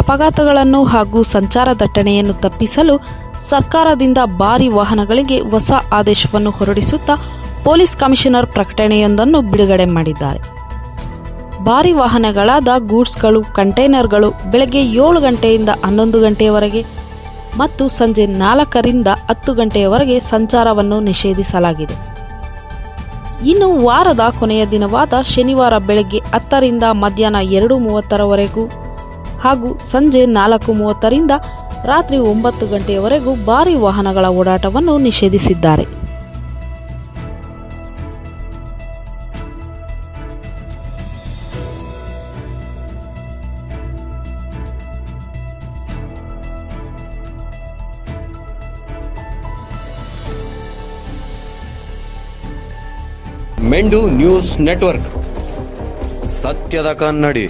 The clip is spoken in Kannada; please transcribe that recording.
ಅಪಘಾತಗಳನ್ನು ಹಾಗೂ ಸಂಚಾರ ದಟ್ಟಣೆಯನ್ನು ತಪ್ಪಿಸಲು ಸರ್ಕಾರದಿಂದ ಭಾರಿ ವಾಹನಗಳಿಗೆ ಹೊಸ ಆದೇಶವನ್ನು ಹೊರಡಿಸುತ್ತಾ ಪೊಲೀಸ್ ಕಮಿಷನರ್ ಪ್ರಕಟಣೆಯೊಂದನ್ನು ಬಿಡುಗಡೆ ಮಾಡಿದ್ದಾರೆ. ಭಾರಿ ವಾಹನಗಳಾದ ಗೂಡ್ಸ್ಗಳು, ಕಂಟೈನರ್ಗಳು ಬೆಳಗ್ಗೆ ಏಳು ಗಂಟೆಯಿಂದ ಹನ್ನೊಂದು ಗಂಟೆಯವರೆಗೆ ಮತ್ತು ಸಂಜೆ ನಾಲ್ಕರಿಂದ ಹತ್ತು ಗಂಟೆಯವರೆಗೆ ಸಂಚಾರವನ್ನು ನಿಷೇಧಿಸಲಾಗಿದೆ. ಇನ್ನು ವಾರದ ಕೊನೆಯ ದಿನವಾದ ಶನಿವಾರ ಬೆಳಗ್ಗೆ ಹತ್ತರಿಂದ ಮಧ್ಯಾಹ್ನ ಎರಡು ಮೂವತ್ತರವರೆಗೂ ಹಾಗೂ ಸಂಜೆ ನಾಲ್ಕು ಮೂವತ್ತರಿಂದ ರಾತ್ರಿ ಒಂಬತ್ತು ಗಂಟೆಯವರೆಗೂ ಭಾರಿ ವಾಹನಗಳ ಓಡಾಟವನ್ನು ನಿಷೇಧಿಸಿದ್ದಾರೆ. ಮೆಂಡು ನ್ಯೂಸ್ ನೆಟ್ವರ್ಕ್. ಸತ್ಯದ ಕನ್ನಡಿ.